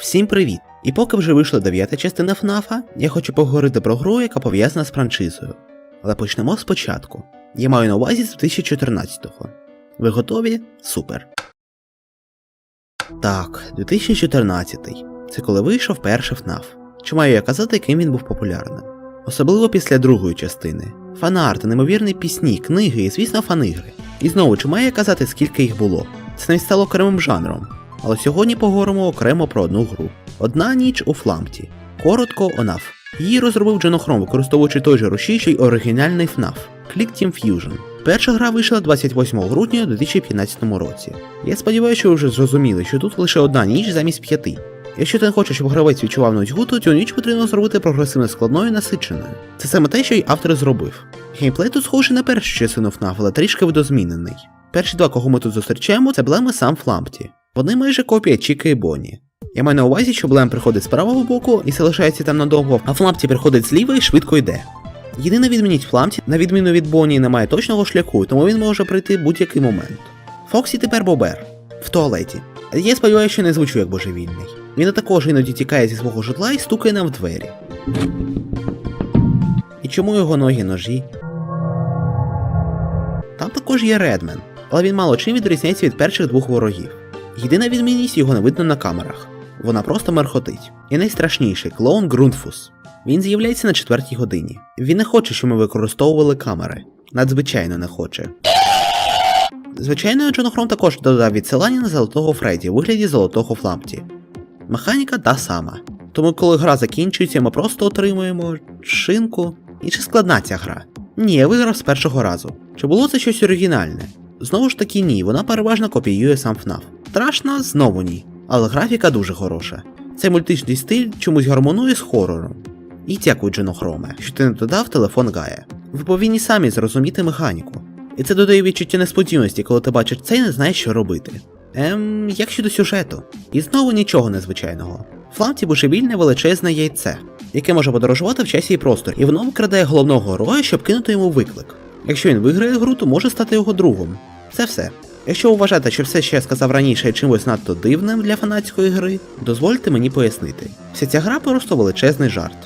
Всім привіт! І поки вже вийшла дев'ята частина ФНАФа, я хочу поговорити про гру, яка пов'язана з франшизою. Але почнемо спочатку. Я маю на увазі з 2014-го. Ви готові? Супер. Так, 2014-й. Це коли вийшов перший ФНАФ. Чи маю я казати, яким він був популярним? Особливо після другої частини. Фанарти, неймовірні пісні, книги і, звісно, фанігри. І знову, чи маю я казати, скільки їх було? Це навіть стало окремим жанром. Але сьогодні поговоримо окремо про одну гру. Одна ніч у Флампті. Коротко ОНАФ. Її розробив Дженохром, використовуючи той же рушій, що й оригінальний FNAF – Click Team Fusion. Перша гра вийшла 28 грудня у 2015 році. Я сподіваюся, що ви вже зрозуміли, що тут лише одна ніч замість п'яти. Якщо ти не хочеш, щоб гравець відчував нудьгу, то цю ніч потрібно зробити прогресивно складною і насиченою. Це саме те, що й автор зробив. Геймплей тут схожий на першу частину FNAF, але трішки видозмінений. Перші два, кого ми тут зустрічаємо, це Блем і сам Флампті. Вони майже копія Чіка і Бонні. Я маю на увазі, що Блем приходить з правого боку і залишається там надовго, а Флампті приходить зліва і швидко йде. Єдина відмінність Флампті, на відміну від Бонні, не має точного шляху, тому він може прийти будь-який момент. Фоксі тепер Бобер в туалеті. Я сподіваюся, що не звучу як божевільний. Він також іноді тікає зі свого житла і стукає нам в двері. І чому його ноги ножі? Там також є Редмен, але він мало чим відрізняється від перших двох ворогів. Єдина відмінність його не видно на камерах. Вона просто мерхотить. І найстрашніший клоун Ґрунтфус. Він з'являється на четвертій годині. Він не хоче, щоб ми використовували камери. Надзвичайно не хоче. Звичайно, Джонохром також додав відсилання на золотого Фредді у вигляді золотого Флампті. Механіка та сама. Тому коли гра закінчується, ми просто отримуємо шинку. І чи складна ця гра? Ні, я виграв з першого разу. Чи було це щось оригінальне? Знову ж таки, ні, вона переважно копіює сам FNAF. Страшно, знову ні. Але графіка дуже хороша. Цей мультичний стиль чомусь гармонує з хорором. І дякую, Дженохроме, що ти не додав телефон Гая. Ви повинні самі зрозуміти механіку. І це додає відчуття несподіваності, коли ти бачиш це і не знаєш, що робити. Ем, як щодо сюжету. І знову нічого незвичайного. Фламті божевільне величезне яйце, яке може подорожувати в часі і просторі, і воно викрадає головного героя, щоб кинути йому виклик. Якщо він виграє гру, то може стати його другом. Це все. Якщо вважаєте, що все, що я сказав раніше, є чимось надто дивним для фанатської гри, дозвольте мені пояснити. Вся ця гра просто величезний жарт.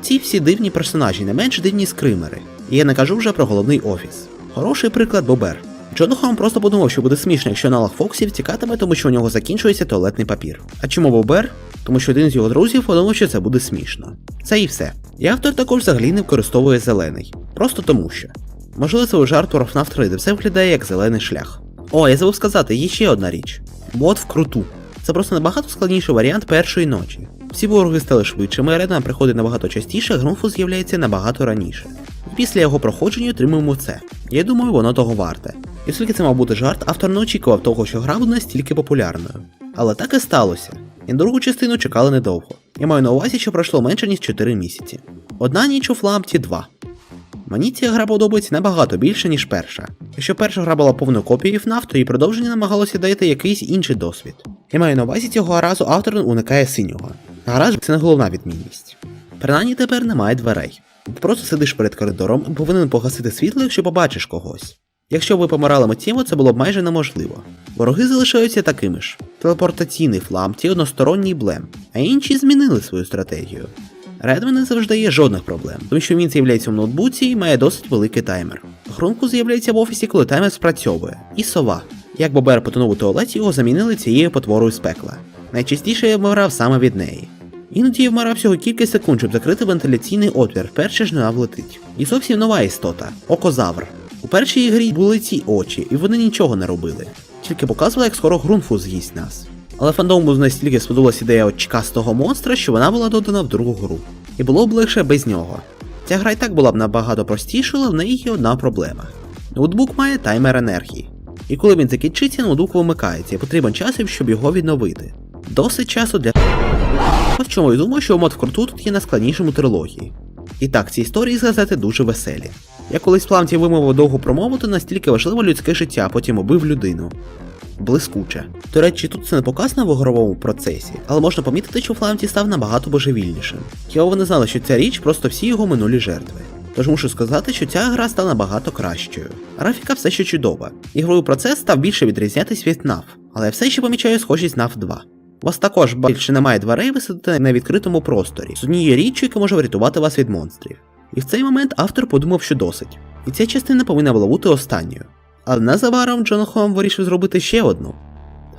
Ці всі дивні персонажі не менш дивні скримери, і я не кажу вже про головний офіс. Хороший приклад Бобер. Джонахам просто подумав, що буде смішно, якщо аналог Фоксів тікатиме, тому що у нього закінчується туалетний папір. А чому Бобер? Тому що один з його друзів подумав, що це буде смішно. Це і все. І автор також взагалі не використовує зелений. Просто тому що. Можливо, це жарт про FNAF 3, де все виглядає як зелений шлях. О, я забув сказати, є ще одна річ. Мод вкруту. Це просто набагато складніший варіант першої ночі. Всі вороги стали швидшими, Редман приходить набагато частіше, Грунфус з'являється набагато раніше. І після його проходження отримуємо це. Я думаю, воно того варте. І оскільки це мав бути жарт, автор не очікував того, що гра буде настільки популярною. Але так і сталося. І на другу частину чекали недовго. Я маю на увазі, що пройшло менше ніж 4 місяці. Одна ніч у Флампті 2. Мені ця гра подобається набагато більше, ніж перша. Якщо перша гра була повною копією FNAF, то її продовження намагалося дати якийсь інший досвід. Я маю на увазі цього разу автор уникає синього. Гараж це не головна відмінність. Принаймні тепер немає дверей. Ти просто сидиш перед коридором і повинен погасити світло, якщо побачиш когось. Якщо ви помирали миттєво, це було б майже неможливо. Вороги залишаються такими ж: телепортаційний фламті, односторонній блем, а інші змінили свою стратегію. Редмен не завжди є жодних проблем, тому що він з'являється в ноутбуці і має досить великий таймер. Грунку з'являється в офісі, коли таймер спрацьовує, і сова. Як Бобер потонув у туалеті, його замінили цією потворою з пекла. Найчастіше я вмирав саме від неї. Іноді я вмирав всього кілька секунд, щоб закрити вентиляційний отвір, перше ж не влетить. І зовсім нова істота окозавр. У першій грі були ці очі, і вони нічого не робили, тільки показували, як скоро Грунфус з'їсть нас. Але фандому настільки сподобалась ідея очкастого монстра, що вона була додана в другу гру. І було б легше без нього. Ця гра і так була б набагато простішою, але в неї є одна проблема. Ноутбук має таймер енергії. І коли він закінчиться, ноутбук вимикається, і потрібен час, щоб його відновити. Досить часу для. Ось чому я думаю, що мод вкруту тут є найскладнішим у трилогії. І так, ці історії з газети дуже веселі. Я колись в планті вимовив довгу промову, то настільки важливо людське життя, потім убив людину. Блискуче. До речі, тут це не показано в ігровому процесі, але можна помітити, що Фламті став набагато божевільнішим. Ви не знали, що ця річ просто всі його минулі жертви. Тож мушу сказати, що ця гра стала набагато кращою. Графіка все ще чудова. Ігровий процес став більше відрізнятись від NAV, але я все ще помічаю схожість NAV 2. У вас також більше немає дверей, ви сидите на відкритому просторі з однією річчю, яка може врятувати вас від монстрів. І в цей момент автор подумав, що досить. І ця частина повинна була бути останньою. Але незабаром Джон Холм вирішив зробити ще одну.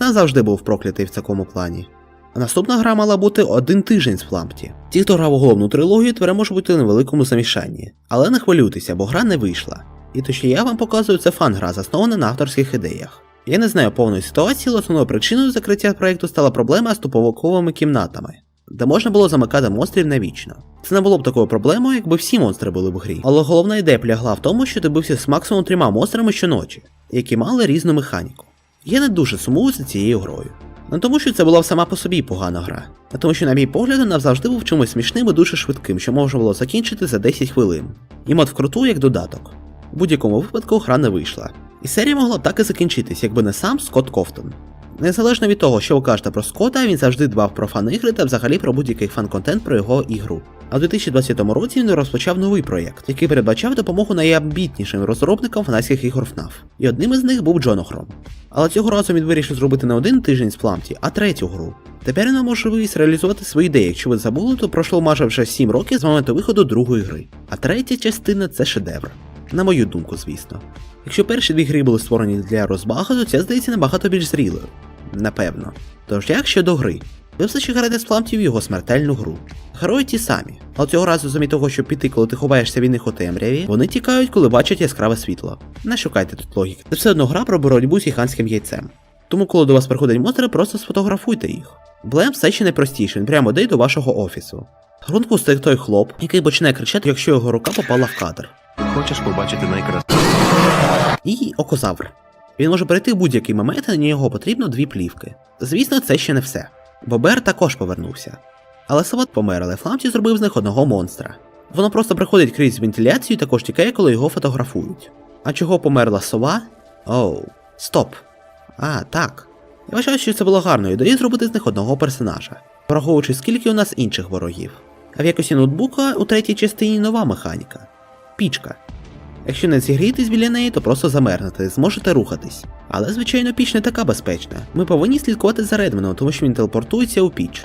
Вона завжди був проклятий в такому плані. А наступна гра мала бути один тиждень з Флампті. Ті, хто грав у головну трилогію, тепер може бути у невеликому замішанні. Але не хвилюйтеся, бо гра не вийшла. І то, що я вам показую, це фан-гра, заснована на авторських ідеях. Я не знаю повної ситуації, але основною причиною закриття проекту стала проблема з туповиковими кімнатами, де можна було замикати монстрів навічно. Це не було б такою проблемою, якби всі монстри були в грі. Але головна ідея полягла в тому, що ти бився з максимум трьома монстрами щоночі, які мали різну механіку. Я не дуже сумую за цією грою. Не тому, що це була сама по собі погана гра, а тому, що, на мій погляд, вона завжди був чимось смішним і дуже швидким, що можна було закінчити за 10 хвилин. І мод вкруту як додаток. У будь-якому випадку гра не вийшла. І серія могла б так і закінчитись, якби не сам Скотт Кофтон. Незалежно від того, що ви кажете про Скотта, він завжди дбав про фан-ігри та взагалі про будь-який фан-контент про його ігру. А в 2020 році він розпочав новий проєкт, який передбачав допомогу найамбітнішим розробникам фанатських ігор FNAF. І одним із них був Джонохром. Але цього разу він вирішив зробити не один тиждень з Пламті, а третю гру. Тепер він можливість реалізувати свої ідеї. Якщо ви забули, то пройшло майже вже 7 років з моменту виходу другої гри. А третя частина це шедевр. На мою думку, звісно. Якщо перші дві гри були створені для розбага, то ця здається набагато більш зрілою. Напевно. Тож як щодо гри? Ви все ще граєте з Пламті в його смертельну гру. Герої ті самі, але цього разу замість того, щоб піти, коли ти ховаєшся від них у темряві, вони тікають, коли бачать яскраве світло. Не шукайте тут логіки. Це все одно гра про боротьбу з гігантським яйцем. Тому, коли до вас приходять монстри, просто сфотографуйте їх. Блем все ще найпростіший, він прямо йде до вашого офісу. Грункус це той хлоп, який починає кричати, якщо його рука попала в кадр. Хочеш побачити найкрас... І окозавр. Він може перейти в будь-який момент, і на нього потрібно дві плівки. Звісно, це ще не все. Бобер також повернувся. Але Сават помер, але Фламті зробив з них одного монстра. Воно просто приходить крізь вентиляцію і також тікає, коли його фотографують. А чого померла сова? Оу, стоп. А, так. Я вважаю, що це було гарною ідеєю зробити з них одного персонажа, враховуючи скільки у нас інших ворогів. А в якості ноутбука у третій частині нова механіка пічка. Якщо не зігрієтесь біля неї, то просто замерзнете, зможете рухатись. Але, звичайно, піч не така безпечна. Ми повинні слідкувати за Редменом, тому що він телепортується у піч.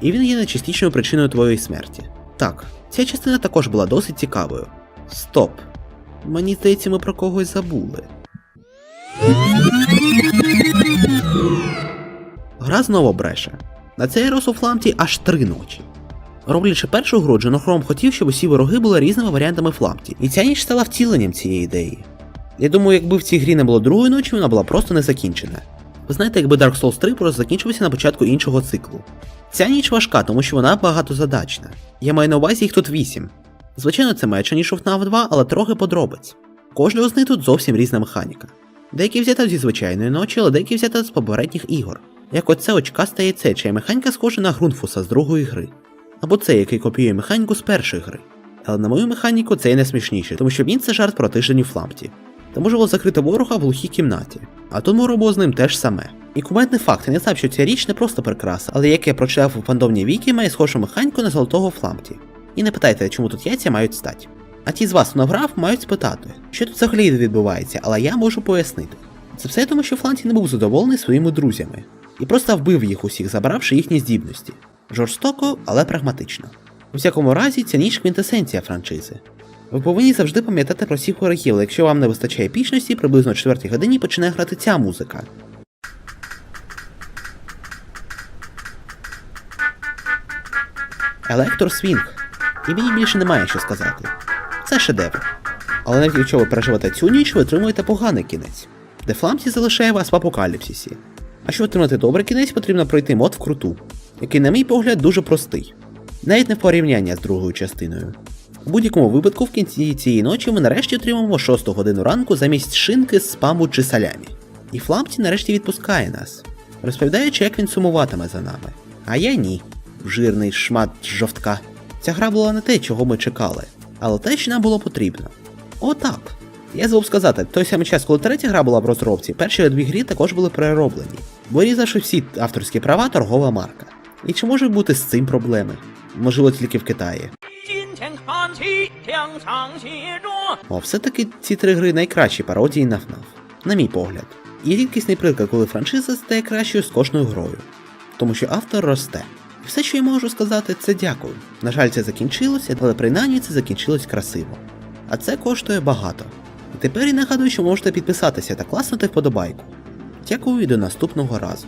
І він є найчастішою причиною твоєї смерті. Так, ця частина також була досить цікавою. Стоп. Мені здається, ми про когось забули. Гра знову бреше. На цей раз у фламті аж три ночі. Роблячи першу гру, Джонохром хотів, щоб усі вороги були різними варіантами фламті, і ця ніч стала втіленням цієї ідеї. Я думаю, якби в цій грі не було другої ночі, вона була просто не закінчена. Ви знаєте, якби Dark Souls 3 просто закінчився на початку іншого циклу. Ця ніч важка, тому що вона багатозадачна. Я маю на увазі їх тут 8. Звичайно, це менше, ніж у FNAF 2, але трохи подробиць. Кожного з них тут зовсім різна механіка. Деякі взята зі звичайної ночі, але деякі взята з попередніх ігор. Як оце очкасте яйце, чия механіка схожа на Грунфуса з другої гри. Або цей, який копіює механіку з першої гри. Але на мою механіку це і не смішніше, тому що він це жарт про тиждень у фламті. Та може було закрити ворога в глухій кімнаті, а ми робимо з ним теж саме. І кумедний факт, я не знав, що ця річ не просто прикраса, але як я прочитав у фандомній вікі, має схожу механіку на золотого фламті. І не питайте, чому тут яйця мають стати. А ті з вас, хто награв, мають спитати, що тут взагалі відбувається, але я можу пояснити. Це все тому, що Фланті не був задоволений своїми друзями і просто вбив їх усіх, забравши їхні здібності. Жорстоко, але прагматично. У всякому разі, ця ніч квінтесенція франшизи. Ви повинні завжди пам'ятати про всіх ворогів, якщо вам не вистачає епічності, приблизно о 4 годині починає грати ця музика. Електор Свінг. І мені більше немає що сказати. Це шедевр. Але навіть якщо ви переживете цю ніч, ви отримуєте поганий кінець, де Фламсі залишає вас в апокаліпсисі. А щоб отримати добрий кінець, потрібно пройти мод вкруту, який, на мій погляд, дуже простий, навіть не в порівняння з другою частиною. У будь-якому випадку, в кінці цієї ночі ми нарешті отримаємо 6 годину ранку замість шинки спаму чи салямі. І Флампті нарешті відпускає нас, розповідаючи, як він сумуватиме за нами. А я ні. Жирний шмат жовтка. Ця гра була не те, чого ми чекали, але те, що нам було потрібно. Отак. Я забув сказати, той самий час, коли третя гра була в розробці, перші дві грі також були перероблені, вирізавши всі авторські права торгова марка. І чи може бути з цим проблеми? Можливо, тільки в Китаї. О, все-таки ці три гри найкращі пародії на FNAF, на мій погляд. І рідкісний приклад, коли франшиза стає кращою з кожною грою, тому що автор росте. І все, що я можу сказати, це дякую. На жаль, це закінчилося, але принаймні це закінчилось красиво. А це коштує багато. І тепер я нагадую, що можете підписатися та класнути вподобайку. Дякую і до наступного разу.